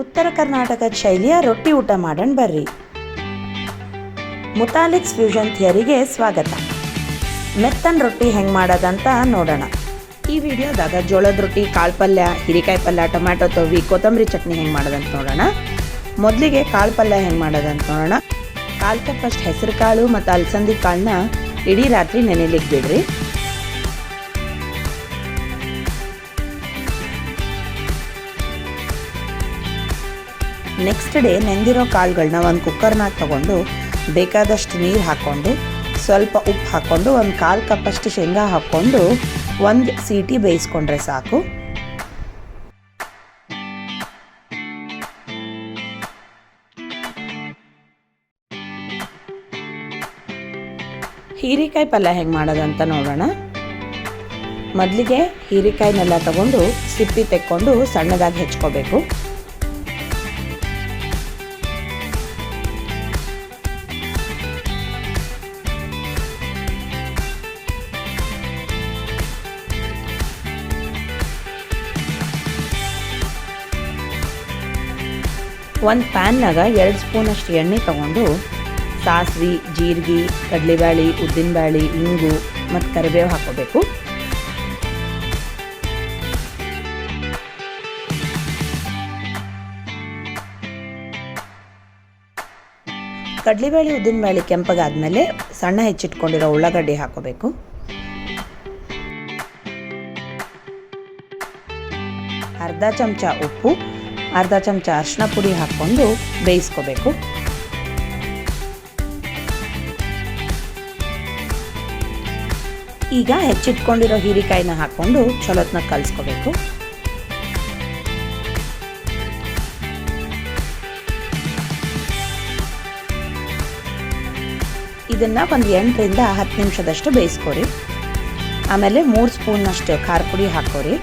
ಉತ್ತರ ಕರ್ನಾಟಕದ ಶೈಲಿಯ ರೊಟ್ಟಿ ಊಟ ಮಾಡೋಣ ಬರ್ರಿ. ಮುತಾಲಿಕ್ಸ್ ಫ್ಯೂಷನ್ ಥಿಯರಿಗೆ ಸ್ವಾಗತ. ಮೆತ್ತನ್ ರೊಟ್ಟಿ ಹೆಂಗೆ ಮಾಡೋದಂತ ನೋಡೋಣ. ಈ ವಿಡಿಯೋದಾಗ ಜೋಳದ ರೊಟ್ಟಿ ಕಾಳು ಪಲ್ಯ ಹಿರಿಕಾಯಿ ಪಲ್ಯ, ಟೊಮ್ಯಾಟೊ ತೊವಿ ಕೊತ್ತಂಬರಿ ಚಟ್ನಿ ಹೆಂಗೆ ಮಾಡೋದಂತ ನೋಡೋಣ. ಮೊದಲಿಗೆ ಕಾಳು ಪಲ್ಯ ಹೆಂಗೆ ಮಾಡೋದಂತ ನೋಡೋಣ. ಕಾಲ್ಕ ಫಸ್ಟ್ ಹೆಸರು ಕಾಳು ಮತ್ತು ಅಲಸಂದಿ ಕಾಳನ್ನ ಇಡೀ ರಾತ್ರಿ ನೆನೆಲಿಕ್ಕೆ ಬಿಡ್ರಿ ನೆಕ್ಸ್ಟ್ ಡೇ ನೆಂದಿರೋ ಕಾಳುಗಳನ್ನ ಒಂದು ಕುಕ್ಕರ್ನಾಗ ತಗೊಂಡು ಬೇಕಾದಷ್ಟು ನೀರು ಹಾಕ್ಕೊಂಡು ಸ್ವಲ್ಪ ಉಪ್ಪು ಹಾಕ್ಕೊಂಡು ಒಂದು ಕಾಲು ಕಪ್ಪಷ್ಟು ಶೇಂಗಾ ಹಾಕ್ಕೊಂಡು ಒಂದು ಸೀಟಿ ಬೇಯಿಸ್ಕೊಂಡ್ರೆ ಸಾಕು. ಹೀರೆಕಾಯಿ ಪಲ್ಯ ಹೆಂಗೆ ಮಾಡೋದಂತ ನೋಡೋಣ. ಮೊದಲಿಗೆ ಹೀರೆಕಾಯಿನೆಲ್ಲ ತಗೊಂಡು ಸಿಪ್ಪಿ ತೆಕ್ಕೊಂಡು ಸಣ್ಣದಾಗಿ ಹೆಚ್ಕೋಬೇಕು. ಒಂದು ಪ್ಯಾನ್ನಾಗ ಎರಡು ಸ್ಪೂನಷ್ಟು ಎಣ್ಣೆ ತಗೊಂಡು ಸಾಸಿವೆ, ಜೀರಿಗೆ ಕಡಲೆಬೇಳೆ ಉದ್ದಿನಬೇಳೆ ಇಂಗು ಮತ್ತು ಕರಿಬೇವು ಹಾಕೋಬೇಕು ಕಡಲೆಬೇಳೆ ಉದ್ದಿನಬೇಳೆ ಕೆಂಪಗಾದ್ಮೇಲೆ ಸಣ್ಣ ಹೆಚ್ಚಿಟ್ಕೊಂಡಿರೋ ಉಳ್ಳಾಗಡ್ಡಿ ಹಾಕೋಬೇಕು ಅರ್ಧ ಚಮಚ ಉಪ್ಪು ಅರ್ಧ ಚಮಚ ಅರಿಶಿನ ಪುಡಿ ಹಾಕ್ಕೊಂಡು ಬೇಯಿಸ್ಕೋಬೇಕು. ಈಗ ಹೆಚ್ಚಿಟ್ಕೊಂಡಿರೋ ಹೀರಿಕಾಯಿನ ಹಾಕ್ಕೊಂಡು ಚಲೋತ್ನ ಕಲಿಸ್ಕೋಬೇಕು. ಇದನ್ನು ಒಂದು ಎಂಟರಿಂದ ಹತ್ತು ನಿಮಿಷದಷ್ಟು ಬೇಯಿಸ್ಕೊರಿ. ಆಮೇಲೆ ಮೂರು ಸ್ಪೂನ್ನಷ್ಟು ಖಾರ ಪುಡಿ ಹಾಕೋರಿ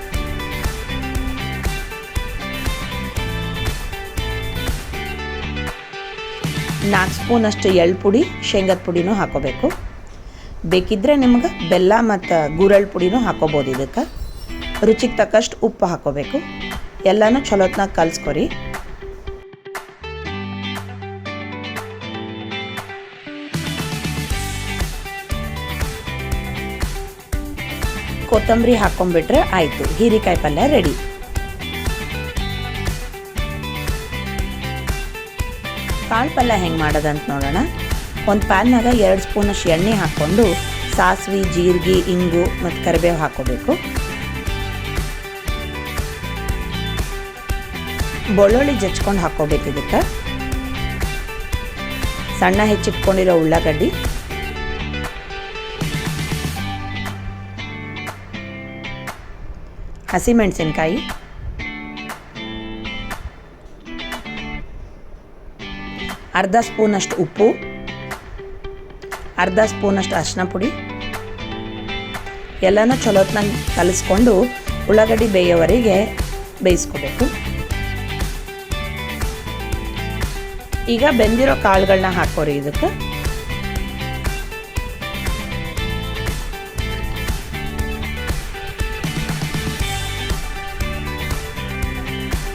ನಾಲ್ಕು ಸ್ಪೂನಷ್ಟು ಎಳ್ಳು ಪುಡಿ, ಶೇಂಗದ ಪುಡಿನೂ ಹಾಕೋಬೇಕು. ಬೇಕಿದ್ದರೆ ನಿಮ್ಗೆ ಬೆಲ್ಲ ಮತ್ತು ಗುರಳ್ ಪುಡಿನೂ ಹಾಕೋಬೋದು ಇದಕ್ಕೆ. ರುಚಿಗೆ ತಕ್ಕಷ್ಟು ಉಪ್ಪು ಹಾಕೋಬೇಕು. ಎಲ್ಲನೂ ಚಲೋತ್ನಾಗ ಕಲಿಸ್ಕೊರಿ. ಕೊತ್ತಂಬರಿ ಹಾಕೊಂಡ್ಬಿಟ್ರೆ ಆಯಿತು. ಹೀರಿಕಾಯಿ ಪಲ್ಯ ರೆಡಿ. ಕಾಳು ಪಲ್ಯ ಹೆಂಗೆ ಮಾಡೋದಂತ ನೋಡೋಣ. ಒಂದು ಪ್ಯಾನ್ನಾಗ ಎರಡು ಸ್ಪೂನಷ್ಟು ಎಣ್ಣೆ ಹಾಕ್ಕೊಂಡು ಸಾಸಿವೆ, ಜೀರಿಗೆ, ಇಂಗು ಮತ್ತು ಕರಿಬೇವು ಹಾಕೋಬೇಕು. ಬೆಳ್ಳುಳ್ಳಿ ಜಚ್ಕೊಂಡು ಹಾಕೋಬೇಕು ಇದಕ್ಕೆ. ಸಣ್ಣ ಹೆಚ್ಚಿಟ್ಕೊಂಡಿರೋ ಉಳ್ಳಾಗಡ್ಡಿ. ಹಸಿಮೆಣಸಿನ್ಕಾಯಿ. ಅರ್ಧ ಸ್ಪೂನಷ್ಟು ಉಪ್ಪು, ಅರ್ಧ ಸ್ಪೂನಷ್ಟು ಅರಿಶಿನ ಪುಡಿ. ಎಲ್ಲನೂ ಚಲೋತ್ನಾಗ ಕಲಿಸ್ಕೊಂಡು ಉಳ್ಳಾಗಡ್ಡಿ ಬೇಯೋವರೆಗೆ ಬೇಯಿಸ್ಕೋಬೇಕು. ಈಗ ಬೆಂದಿರೋ ಕಾಳುಗಳನ್ನ ಹಾಕೋರಿ ಇದಕ್ಕೆ.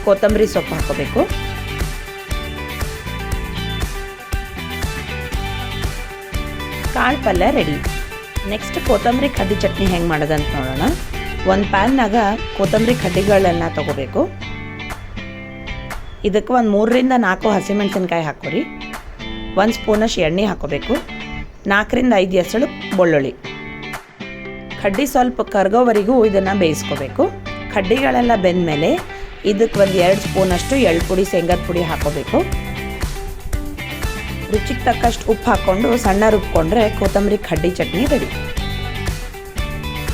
ಕೊತ್ತಂಬರಿ ಸೊಪ್ಪು ಹಾಕೋಬೇಕು. ಕಾಳು ಪಲ್ಯ ರೆಡಿ ನೆಕ್ಸ್ಟ್ ಕೊತ್ತಂಬರಿ ಕಡ್ಡಿ ಚಟ್ನಿ ಹೆಂಗೆ ಮಾಡೋದಂತ ನೋಡೋಣ. ಒಂದು ಪ್ಯಾನ್ನಾಗ ಕೊತ್ತಂಬರಿ ಕಡ್ಡಿಗಳನ್ನ ತಗೋಬೇಕು. ಇದಕ್ಕೆ ಒಂದು ಮೂರರಿಂದ ನಾಲ್ಕು ಹಸಿಮೆಣಸಿನ್ಕಾಯಿ ಹಾಕೋರಿ. ಒಂದು ಸ್ಪೂನಷ್ಟು ಎಣ್ಣೆ ಹಾಕೋಬೇಕು. ನಾಲ್ಕರಿಂದ ಐದು ಎಸಳು ಬೆಳ್ಳುಳ್ಳಿ. ಕಡ್ಡಿ ಸ್ವಲ್ಪ ಕರ್ಗೋವರೆಗೂ ಇದನ್ನು ಬೇಯಿಸ್ಕೋಬೇಕು. ಕಡ್ಡಿಗಳೆಲ್ಲ ಬೆಂದಮೇಲೆ ಇದಕ್ಕೆ ಒಂದು ಎರಡು ಸ್ಪೂನಷ್ಟು ಎಳ್ಳು ಪುಡಿ, ಶೇಂಗದ ಪುಡಿ ಹಾಕೋಬೇಕು. ರುಚಿಗೆ ತಕ್ಕಷ್ಟು ಉಪ್ಪು ಹಾಕ್ಕೊಂಡು ಸಣ್ಣ ರುಬ್ಕೊಂಡ್ರೆ ಕೊತ್ತಂಬರಿ ಕಡ್ಡಿ ಚಟ್ನಿ ರೆಡಿ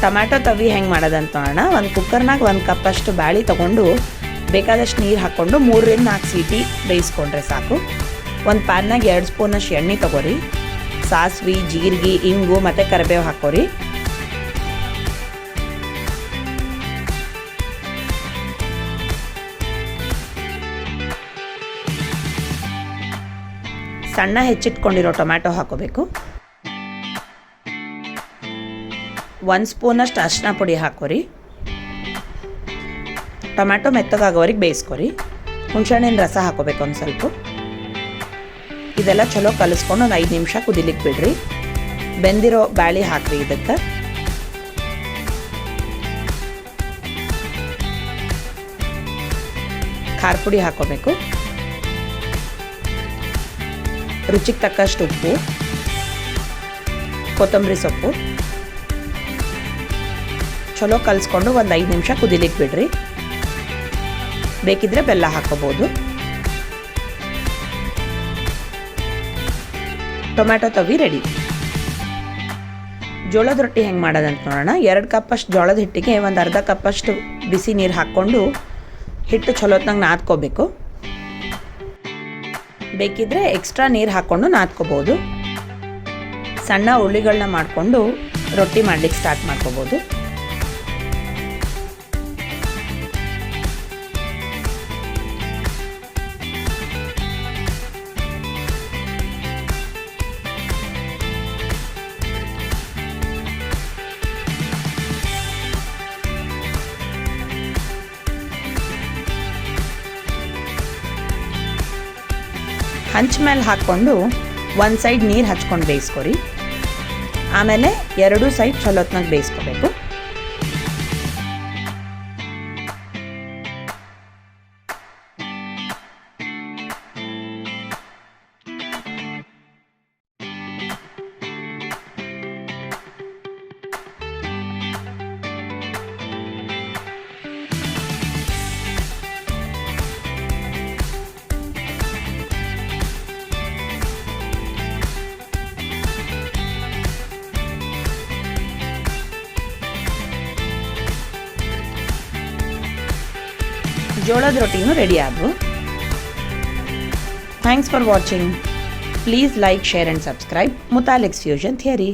ಟೊಮ್ಯಾಟೊ ತವಿ ಹೆಂಗೆ ಮಾಡೋದಂತ ನೋಡೋಣ ಒಂದು ಕುಕ್ಕರ್ನಾಗ ಒಂದು ಕಪ್ಪಷ್ಟು ಬ್ಯಾಳಿ ತೊಗೊಂಡು ಬೇಕಾದಷ್ಟು ನೀರು ಹಾಕ್ಕೊಂಡು ಮೂರರಿಂದ ನಾಲ್ಕು ಸೀಟಿ ಬೇಯಿಸ್ಕೊಂಡ್ರೆ ಸಾಕು. ಒಂದು ಪ್ಯಾನ್ನಾಗ ಎರಡು ಸ್ಪೂನಷ್ಟು ಎಣ್ಣೆ ತೊಗೋರಿ. ಸಾಸಿವೆ, ಜೀರಿಗೆ, ಇಂಗು ಮತ್ತು ಕರಿಬೇವು ಹಾಕೋರಿ. ಸಣ್ಣ ಹೆಚ್ಚಿಟ್ಕೊಂಡಿರೋ ಟೊಮ್ಯಾಟೊ ಹಾಕೋಬೇಕು. ಒಂದು ಸ್ಪೂನಷ್ಟು ಅರಿಶಿನ ಪುಡಿ ಹಾಕೋರಿ. ಟೊಮ್ಯಾಟೊ ಮೆತ್ತಗಾಗೋರಿಗೆ ಬೇಯಿಸ್ಕೊರಿ. ಹುಣಸೆಹಣ್ಣಿನ ರಸ ಹಾಕೋಬೇಕು ಒಂದು ಸ್ವಲ್ಪ. ಇದೆಲ್ಲ ಚಲೋ ಕಲಿಸ್ಕೊಂಡು ಒಂದು ಐದು ನಿಮಿಷ ಕುದಿಲಿಕ್ಕೆ ಬಿಡ್ರಿ. ಬೆಂದಿರೋ ಬ್ಯಾಳಿ ಹಾಕ್ರಿ ಇದಕ್ಕೆ. ಖಾರ ಪುಡಿ ಹಾಕೋಬೇಕು. ರುಚಿಗೆ ತಕ್ಕಷ್ಟು ಉಪ್ಪು, ಕೊತ್ತಂಬರಿ ಸೊಪ್ಪು. ಚಲೋ ಕಲಿಸ್ಕೊಂಡು ಒಂದು ಐದು ನಿಮಿಷ ಕುದಿಲಿಕ್ಕೆ ಬಿಡ್ರಿ. ಬೇಕಿದ್ರೆ ಬೆಲ್ಲ ಹಾಕೋಬೋದು. ಟೊಮ್ಯಾಟೊ ತವಿ ರೆಡಿ ಜೋಳದ ರೊಟ್ಟಿ ಹೆಂಗೆ ಮಾಡೋದಂತ ನೋಡೋಣ. ಎರಡು ಕಪ್ಪಷ್ಟು ಜೋಳದ ಹಿಟ್ಟಿಗೆ ಒಂದು ಅರ್ಧ ಕಪ್ಪಷ್ಟು ಬಿಸಿ ನೀರು ಹಾಕ್ಕೊಂಡು ಹಿಟ್ಟು ಚಲೋತ್ನಾಗ ನಾದ್ಕೋಬೇಕು. ಬೇಕಿದ್ರೆ ಎಕ್ಸ್ಟ್ರಾ ನೀರು ಹಾಕ್ಕೊಂಡು ನಾದ್ಕೋಬೋದು. ಸಣ್ಣ ಉಳ್ಳಿಗಳನ್ನ ಮಾಡಿಕೊಂಡು ರೊಟ್ಟಿ ಮಾಡ್ಲಿಕ್ಕೆ ಸ್ಟಾರ್ಟ್ ಮಾಡ್ಕೋಬೋದು. ಹಂಚ್ ಮೇಲೆ ಹಾಕ್ಕೊಂಡು ಒಂದು ಸೈಡ್ ನೀರು ಹಚ್ಕೊಂಡು ಬೇಯಿಸ್ಕೊರಿ. ಆಮೇಲೆ ಎರಡೂ ಸೈಡ್ ಚಲೋತ್ನಾಗ ಬೇಯಿಸ್ಕೋಬೇಕು. ಜೋಳದ ರೊಟ್ಟಿನೂ ರೆಡಿ ಆದವು. Thanks for watching please like share and subscribe Mutaliks fusion theory